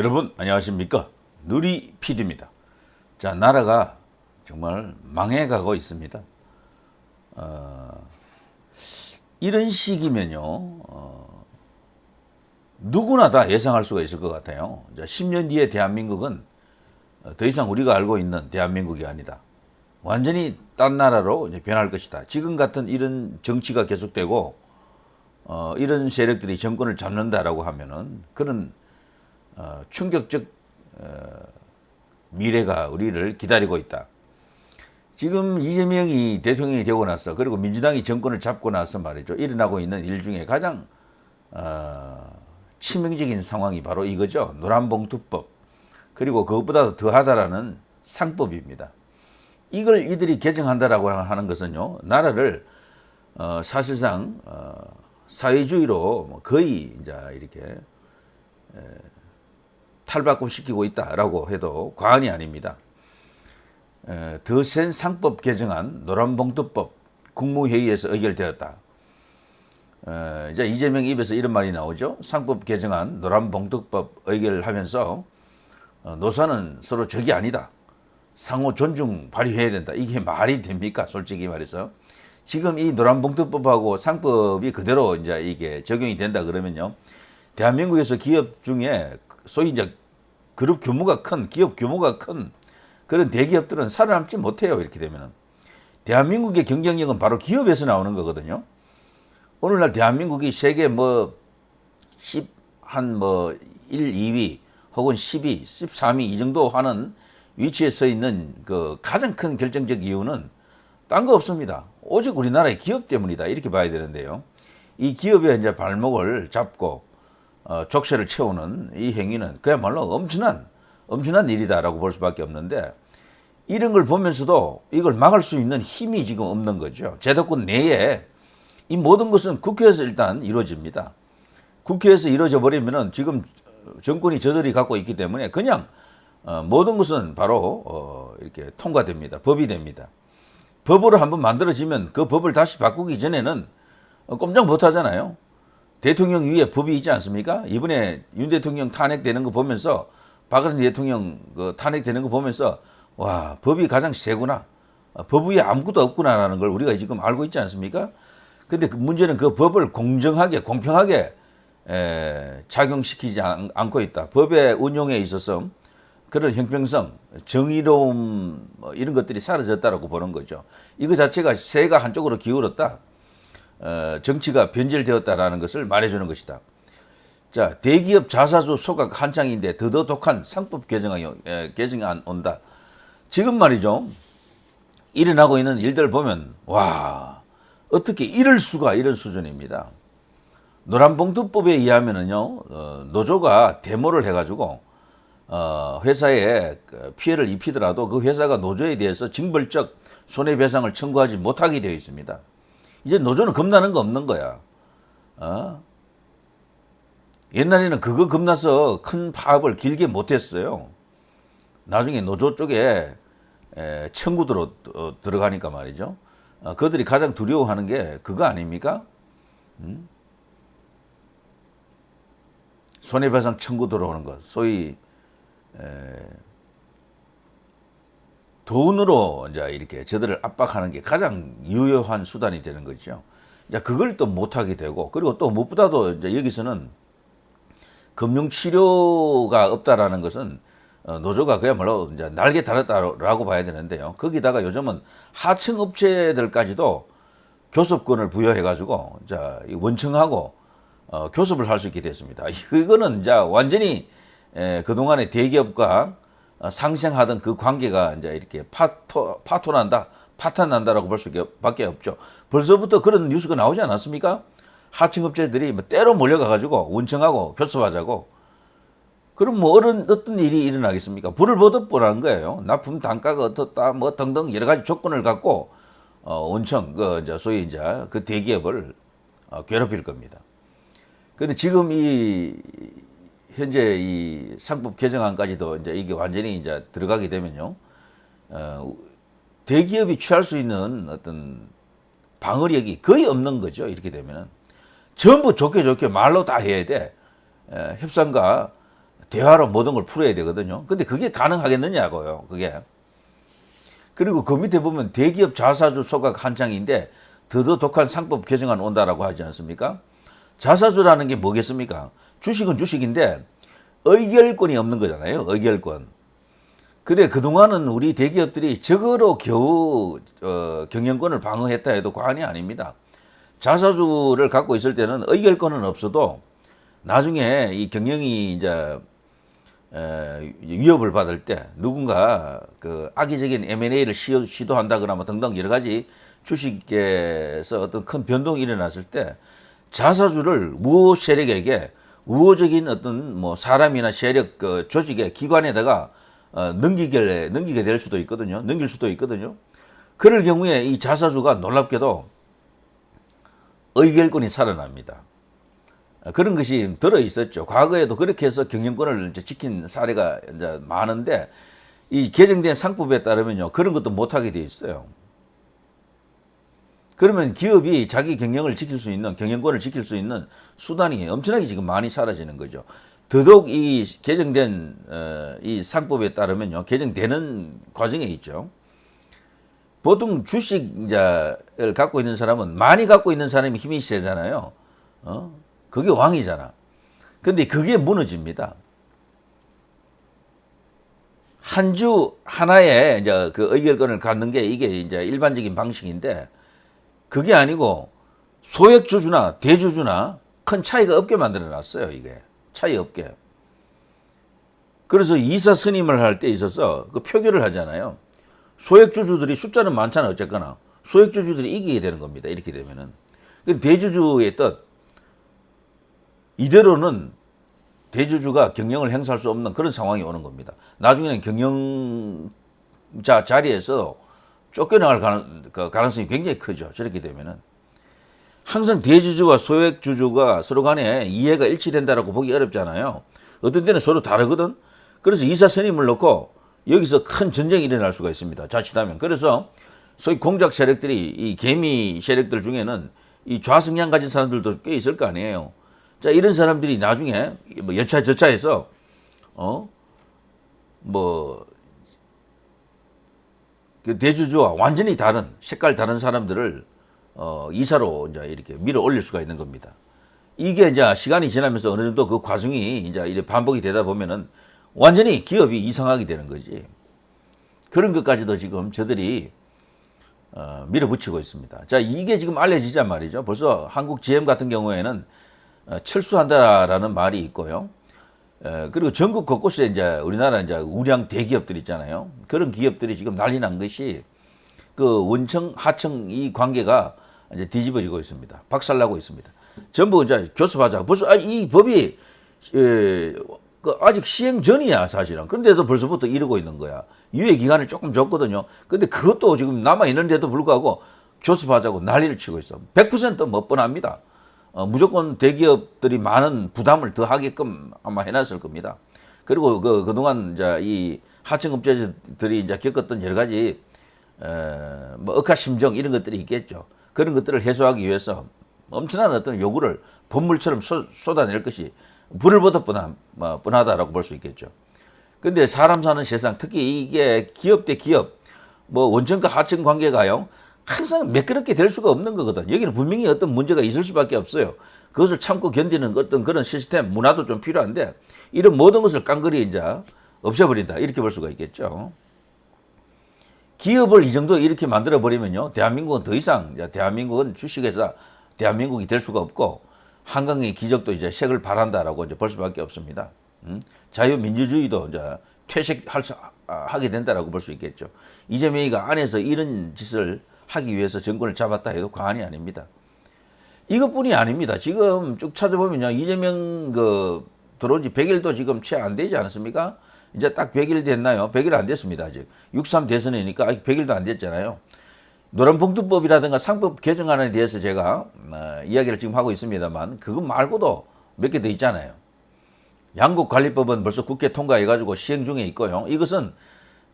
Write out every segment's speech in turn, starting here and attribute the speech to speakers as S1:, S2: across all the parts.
S1: 여러분 안녕하십니까 누리 PD입니다. 자 나라가 정말 망해가고 있습니다. 어, 이런 시기면요 어, 누구나 다 예상할 수가 있을 것 같아요. 자, 10년 뒤에 대한민국은 더 이상 우리가 알고 있는 대한민국이 아니다. 완전히 딴 나라로 변할 것이다. 지금 같은 이런 정치가 계속되고 어, 이런 세력들이 정권을 잡는다라고 하면은 그런 어, 충격적 어, 미래가 우리를 기다리고 있다. 지금 이재명이 대통령이 되고 나서 그리고 민주당이 정권을 잡고 나서 말이죠 일어나고 있는 일 중에 가장 어, 치명적인 상황이 바로 이거죠 노란봉투법 그리고 그것보다 더하다라는 상법입니다. 이걸 이들이 개정한다라고 하는 것은요 나라를 어, 사실상 어, 사회주의로 뭐 거의 이제 이렇게 에, 탈바꿈시키고 있다라고 해도 과언이 아닙니다. 더 센 상법 개정안 노란봉투법 국무회의에서 의결되었다. 에, 이제 이재명 입에서 이런 말이 나오죠. 상법 개정안 노란봉투법 의결하면서 어, 노사는 서로 적이 아니다. 상호 존중 발휘해야 된다. 이게 말이 됩니까? 솔직히 말해서. 지금 이 노란봉투법하고 상법이 그대로 이제 이게 적용이 된다 그러면요. 대한민국에서 기업 중에 소위 이제 그룹 규모가 큰 기업 규모가 큰 그런 대기업들은 살아남지 못해요. 이렇게 되면은. 대한민국의 경쟁력은 바로 기업에서 나오는 거거든요. 오늘날 대한민국이 세계 뭐 10, 한 뭐 1, 2위 혹은 12, 13위 이 정도 하는 위치에 서 있는 그 가장 큰 결정적 이유는 딴 거 없습니다. 오직 우리나라의 기업 때문이다. 이렇게 봐야 되는데요. 이 기업의 이제 발목을 잡고 어, 족쇄를 채우는 이 행위는 그야말로 엄청난 엄청난 일이다라고 볼 수밖에 없는데 이런 걸 보면서도 이걸 막을 수 있는 힘이 지금 없는 거죠. 제도권 내에 이 모든 것은 국회에서 일단 이루어집니다. 국회에서 이루어져 버리면은 지금 정권이 저들이 갖고 있기 때문에 그냥 어, 모든 것은 바로 어, 이렇게 통과됩니다. 법이 됩니다. 법으로 한번 만들어지면 그 법을 다시 바꾸기 전에는 어, 꼼짝 못 하잖아요. 대통령 위에 법이 있지 않습니까? 이번에 윤 대통령 탄핵되는 거 보면서 박근혜 대통령 그 탄핵되는 거 보면서 와 법이 가장 세구나 어, 법 위에 아무것도 없구나라는 걸 우리가 지금 알고 있지 않습니까? 근데 그 문제는 그 법을 공정하게 공평하게 에, 작용시키지 않, 않고 있다. 법의 운용에 있어서 그런 형평성, 정의로움 뭐 이런 것들이 사라졌다라고 보는 거죠. 이거 자체가 세가 한쪽으로 기울었다. 어, 정치가 변질되었다라는 것을 말해주는 것이다. 자, 대기업 자사주 소각 한창인데 더더 독한 상법 개정안이 에, 개정안 온다. 지금 말이죠. 일어나고 있는 일들 보면 와 어떻게 이럴 수가 이런 수준입니다. 노란봉투법에 의하면은요 어, 노조가 데모를 해가지고 어, 회사에 그 피해를 입히더라도 그 회사가 노조에 대해서 징벌적 손해배상을 청구하지 못하게 되어 있습니다. 이제 노조는 겁나는 거 없는 거야. 어? 옛날에는 그거 겁나서 큰 파업을 길게 못했어요. 나중에 노조 쪽에 에, 청구 들어 어, 들어가니까 말이죠. 어, 그들이 가장 두려워하는 게 그거 아닙니까? 음? 손해배상 청구 들어오는 것, 소위 에, 돈으로 이제 이렇게 저들을 압박하는 게 가장 유효한 수단이 되는 거죠. 이제 그걸 또 못하게 되고 그리고 또 무엇보다도 이제 여기서는 금융 치료가 없다라는 것은 어, 노조가 그야말로 이제 날개 달았다라고 봐야 되는데요. 거기다가 요즘은 하청 업체들까지도 교섭권을 부여해 가지고 자 원청하고 어, 교섭을 할 수 있게 됐습니다. 이거는 이제 완전히 에, 그동안의 대기업과 어, 상생하던 그 관계가 이제 이렇게 파토, 파토난다, 파탄난다라고 볼 수밖에 없죠. 벌써부터 그런 뉴스가 나오지 않았습니까? 하청업체들이 뭐 때로 몰려가가지고 운청하고 교섭하자고. 그럼 뭐 어떤, 어떤 일이 일어나겠습니까? 불을 보듯 뻔한 거예요. 납품 단가가 어떻다, 뭐 등등 여러 가지 조건을 갖고 어, 원청, 그, 이제 소위 이제 그 대기업을 어, 괴롭힐 겁니다. 근데 지금 이 현재 이 상법 개정안까지도 이제 이게 완전히 이제 들어가게 되면요. 어, 대기업이 취할 수 있는 어떤 방어력이 거의 없는 거죠. 이렇게 되면은 전부 좋게 좋게 말로 다 해야 돼. 에, 협상과 대화로 모든 걸 풀어야 되거든요. 근데 그게 가능하겠느냐고요. 그게. 그리고 그 밑에 보면 대기업 자사주 소각 한창인데 더더 독한 상법 개정안 온다라고 하지 않습니까? 자사주라는 게 뭐겠습니까? 주식은 주식인데 의결권이 없는 거잖아요. 의결권. 근데 그동안은 우리 대기업들이 저거로 겨우 어, 경영권을 방어했다 해도 과언이 아닙니다. 자사주를 갖고 있을 때는 의결권은 없어도 나중에 이 경영이 이제 에, 위협을 받을 때 누군가 그 악의적인 M&A를 시도한다거나 뭐 등등 여러 가지 주식에서 어떤 큰 변동이 일어났을 때 자사주를 우호 세력에게 우호적인 어떤 뭐 사람이나 세력 그 조직의 기관에다가 어, 넘기게 넘기게 될 수도 있거든요. 넘길 수도 있거든요. 그럴 경우에 이 자사주가 놀랍게도 의결권이 살아납니다. 그런 것이 들어 있었죠. 과거에도 그렇게 해서 경영권을 이제 지킨 사례가 이제 많은데 이 개정된 상법에 따르면요 그런 것도 못하게 돼 있어요. 그러면 기업이 자기 경영을 지킬 수 있는 경영권을 지킬 수 있는 수단이 엄청나게 지금 많이 사라지는 거죠. 더더욱 이 개정된 어, 이 상법에 따르면요 개정되는 과정에 있죠. 보통 주식을 갖고 있는 사람은 많이 갖고 있는 사람이 힘이 세잖아요. 어? 그게 왕이잖아. 근데 그게 무너집니다. 한 주 하나에 이제 그 의결권을 갖는 게 이게 이제 일반적인 방식인데 그게 아니고 소액 주주나 대주주나 큰 차이가 없게 만들어 놨어요, 이게. 차이 없게. 그래서 이사 선임을 할 때 있어서 그 표결을 하잖아요. 소액 주주들이 숫자는 많잖아, 어쨌거나. 소액 주주들이 이기게 되는 겁니다. 이렇게 되면은. 대주주의 뜻, 이대로는 대주주가 경영을 행사할 수 없는 그런 상황이 오는 겁니다. 나중에는 경영자 자리에서 쫓겨나갈 가능, 그 가능 성이 굉장히 크죠. 저렇게 되면은. 항상 대주주와 소액주주가 서로 간에 이해가 일치된다라고 보기 어렵잖아요. 어떤 때는 서로 다르거든. 그래서 이사 선임을 놓고 여기서 큰 전쟁이 일어날 수가 있습니다. 자칫하면. 그래서 소위 공작 세력들이 이 개미 세력들 중에는 이 좌성향 가진 사람들도 꽤 있을 거 아니에요. 자, 이런 사람들이 나중에 뭐 여차 저차해서 어? 뭐, 그 대주주와 완전히 다른, 색깔 다른 사람들을 어, 이사로 이제 이렇게 밀어 올릴 수가 있는 겁니다. 이게 이제 시간이 지나면서 어느 정도 그 과정이 이제 이렇게 반복이 되다 보면은 완전히 기업이 이상하게 되는 거지. 그런 것까지도 지금 저들이 어, 밀어붙이고 있습니다. 자, 이게 지금 알려지자 말이죠. 벌써 한국 GM 같은 경우에는 어, 철수한다라는 말이 있고요. 어, 그리고 전국 곳곳에 이제 우리나라 이제 우량 대기업들 있잖아요. 그런 기업들이 지금 난리 난 것이 그 원청 하청 이 관계가 이제 뒤집어지고 있습니다. 박살나고 있습니다. 전부 이제 교섭하자. 벌써 아, 이 법이 에, 그 아직 시행 전이야 사실은. 그런데도 벌써부터 이러고 있는 거야. 유예 기간을 조금 줬거든요. 근데 그것도 지금 남아 있는데도 불구하고 교섭하자고 난리를 치고 있어. 100%못 뻔합니다. 어, 무조건 대기업들이 많은 부담을 더 하게끔 아마 해놨을 겁니다. 그리고 그, 그동안 이제 이 하청업체들이 이제 겪었던 여러 가지, 어, 뭐, 억하심정 이런 것들이 있겠죠. 그런 것들을 해소하기 위해서 엄청난 어떤 요구를 본물처럼 쏟, 쏟아낼 것이 불을 보듯 뻔한, 뭐, 뻔하다라고 볼 수 있겠죠. 근데 사람 사는 세상, 특히 이게 기업 대 기업, 뭐 원청과 하청 관계가요, 항상 매끄럽게 될 수가 없는 거거든. 여기는 분명히 어떤 문제가 있을 수밖에 없어요. 그것을 참고 견디는 어떤 그런 시스템, 문화도 좀 필요한데, 이런 모든 것을 깡그리 이제 없애버린다. 이렇게 볼 수가 있겠죠. 기업을 이 정도 이렇게 만들어버리면요. 대한민국은 더 이상, 대한민국은 주식회사, 대한민국이 될 수가 없고, 한강의 기적도 이제 색을 바란다라고 이제 볼 수밖에 없습니다. 음? 자유민주주의도 이제 퇴색할 수, 아, 하게 된다라고 볼 수 있겠죠. 이재명이가 안에서 이런 짓을 하기 위해서 정권을 잡았다 해도 과언이 아닙니다. 이것뿐이 아닙니다. 지금 쭉 찾아보면요. 이재명 그 들어온 지 100일도 지금 채 안 되지 않았습니까? 이제 딱 100일 됐나요? 100일 안 됐습니다. 아직. 63 대선이니까 아직 100일도 안 됐잖아요. 노란봉투법이라든가 상법 개정안에 대해서 제가 어, 이야기를 지금 하고 있습니다만 그거 말고도 몇 개 더 있잖아요. 양국관리법은 벌써 국회 통과해가지고 시행 중에 있고요. 이것은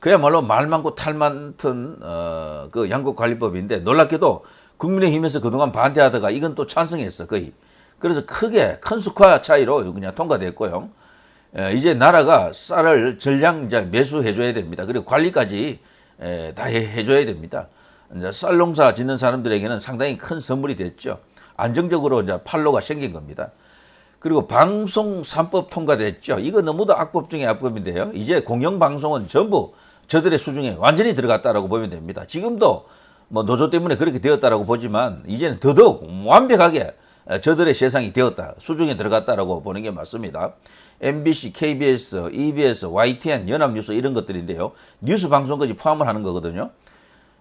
S1: 그야말로 말 많고 탈 많던 어, 그 양국관리법인데 놀랍게도 국민의힘에서 그동안 반대하다가 이건 또 찬성했어 거의. 그래서 크게 큰 수화 차이로 그냥 통과됐고요. 에, 이제 나라가 쌀을 전량 이제 매수해줘야 됩니다. 그리고 관리까지 에, 다 해, 해줘야 됩니다. 이제 쌀 농사 짓는 사람들에게는 상당히 큰 선물이 됐죠. 안정적으로 이제 판로가 생긴 겁니다. 그리고 방송 3법 통과됐죠. 이거 너무도 악법 중에 악법인데요. 이제 공영방송은 전부 저들의 수중에 완전히 들어갔다라고 보면 됩니다. 지금도 뭐 노조 때문에 그렇게 되었다라고 보지만 이제는 더더욱 완벽하게 저들의 세상이 되었다. 수중에 들어갔다라고 보는 게 맞습니다. MBC, KBS, EBS, YTN, 연합뉴스 이런 것들인데요. 뉴스 방송까지 포함을 하는 거거든요.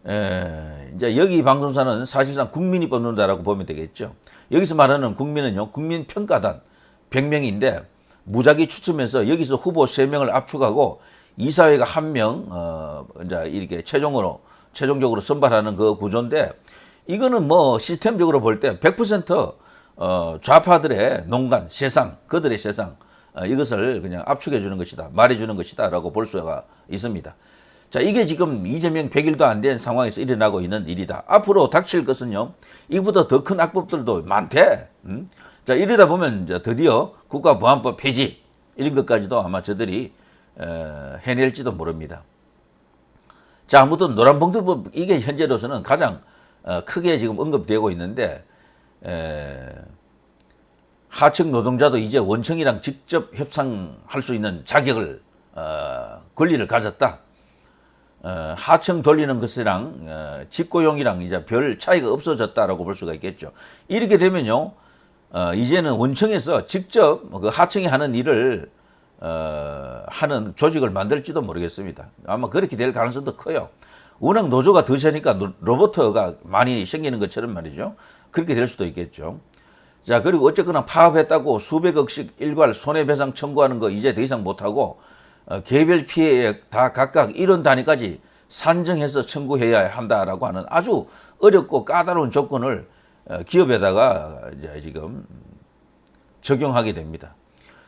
S1: 에, 이제 여기 방송사는 사실상 국민이 뽑는다라고 보면 되겠죠. 여기서 말하는 국민은요, 국민평가단 100명인데 무작위 추첨해서 여기서 후보 3명을 압축하고 이사회가 1명, 어, 이제 이렇게 최종으로, 최종적으로 선발하는 그 구조인데 이거는 뭐 시스템적으로 볼 때 100% 어, 좌파들의 농간, 세상, 그들의 세상, 어, 이것을 그냥 압축해 주는 것이다, 말해 주는 것이다 라고 볼 수가 있습니다. 자, 이게 지금 이재명 100일도 안 된 상황에서 일어나고 있는 일이다. 앞으로 닥칠 것은요, 이보다 더 큰 악법들도 많대. 음? 자, 이러다 보면 이제 드디어 국가보안법 폐지, 이런 것까지도 아마 저들이 에, 해낼지도 모릅니다. 자, 아무튼 노란봉투법 이게 현재로서는 가장 어, 크게 지금 언급되고 있는데, 에, 하청 노동자도 이제 원청이랑 직접 협상할 수 있는 자격을, 어, 권리를 가졌다. 어, 하청 돌리는 것이랑 어, 직고용이랑 이제 별 차이가 없어졌다라고 볼 수가 있겠죠. 이렇게 되면요, 어, 이제는 원청에서 직접 그 하청이 하는 일을 어, 하는 조직을 만들지도 모르겠습니다. 아마 그렇게 될 가능성도 커요. 워낙 노조가 더 세니까 노- 로버트가 많이 생기는 것처럼 말이죠. 그렇게 될 수도 있겠죠. 자, 그리고 어쨌거나 파업했다고 수백억씩 일괄 손해배상 청구하는 거 이제 더 이상 못하고 어, 개별 피해에 다 각각 이런 단위까지 산정해서 청구해야 한다라고 하는 아주 어렵고 까다로운 조건을 어, 기업에다가 이제 지금 적용하게 됩니다.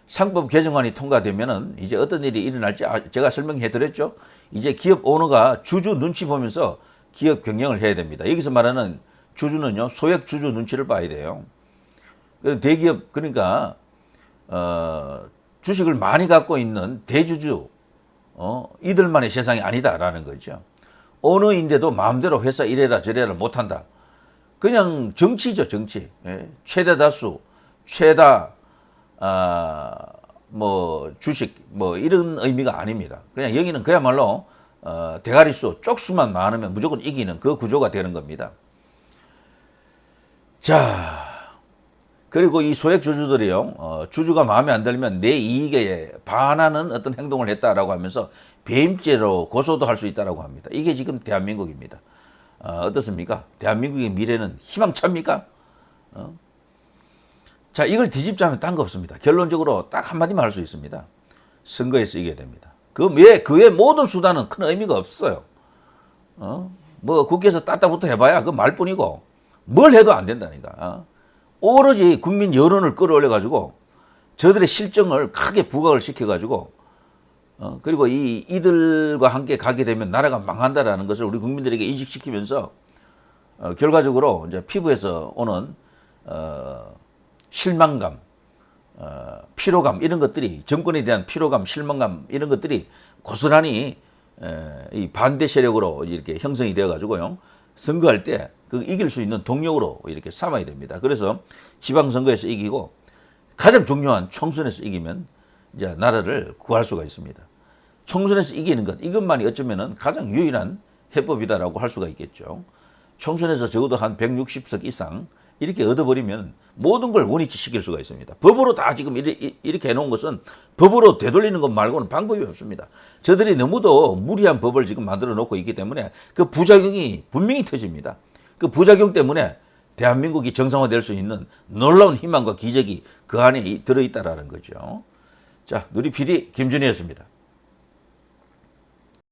S1: 상법 개정안이 통과되면은 이제 어떤 일이 일어날지 아- 제가 설명해 드렸죠. 이제 기업 오너가 주주 눈치 보면서 기업 경영을 해야 됩니다. 여기서 말하는 주주는요 소액 주주 눈치를 봐야 돼요. 그 대기업 그러니까 어, 주식을 많이 갖고 있는 대주주 어, 이들만의 세상이 아니다라는 거죠. 오너인데도 마음대로 회사 이래라 저래라 못한다. 그냥 정치죠 정치. 예. 최대 다수, 최다 아, 뭐 주식 뭐 이런 의미가 아닙니다. 그냥 여기는 그야말로 어, 대가리 수 쪽수만 많으면 무조건 이기는 그 구조가 되는 겁니다. 자, 그리고 이 소액 주주들이요, 어, 주주가 마음에 안 들면 내 이익에 반하는 어떤 행동을 했다라고 하면서 배임죄로 고소도 할 수 있다라고 합니다. 이게 지금 대한민국입니다. 어, 어떻습니까? 대한민국의 미래는 희망찹니까? 어? 자, 이걸 뒤집자면 딴 거 없습니다. 결론적으로 딱 한마디만 할 수 있습니다. 선거에서 이겨야 됩니다. 그 외, 그 외 모든 수단은 큰 의미가 없어요. 어? 뭐 국회에서 따따부터 해봐야 그 말뿐이고 뭘 해도 안 된다니까. 어? 오로지 국민 여론을 끌어올려 가지고 저들의 실정을 크게 부각을 시켜 가지고 어, 그리고 이 이들과 함께 가게 되면 나라가 망한다라는 것을 우리 국민들에게 인식시키면서 어, 결과적으로 이제 피부에서 오는 어, 실망감, 어, 피로감 이런 것들이 정권에 대한 피로감, 실망감 이런 것들이 고스란히 에, 이 반대 세력으로 이렇게 형성이 되어 가지고요 선거할 때 그 이길 수 있는 동력으로 이렇게 삼아야 됩니다. 그래서 지방 선거에서 이기고 가장 중요한 총선에서 이기면 이제 나라를 구할 수가 있습니다. 총선에서 이기는 것 이것만이 어쩌면은 가장 유일한 해법이다라고 할 수가 있겠죠. 총선에서 적어도 한 160석 이상 이렇게 얻어버리면 모든 걸 원위치 시킬 수가 있습니다. 법으로 다 지금 이렇게, 해놓은 것은 법으로 되돌리는 것 말고는 방법이 없습니다. 저들이 너무도 무리한 법을 지금 만들어 놓고 있기 때문에 그 부작용이 분명히 터집니다. 그 부작용 때문에 대한민국이 정상화될 수 있는 놀라운 희망과 기적이 그 안에 이- 들어있다라는 거죠. 자, 누리 PD 김준희였습니다.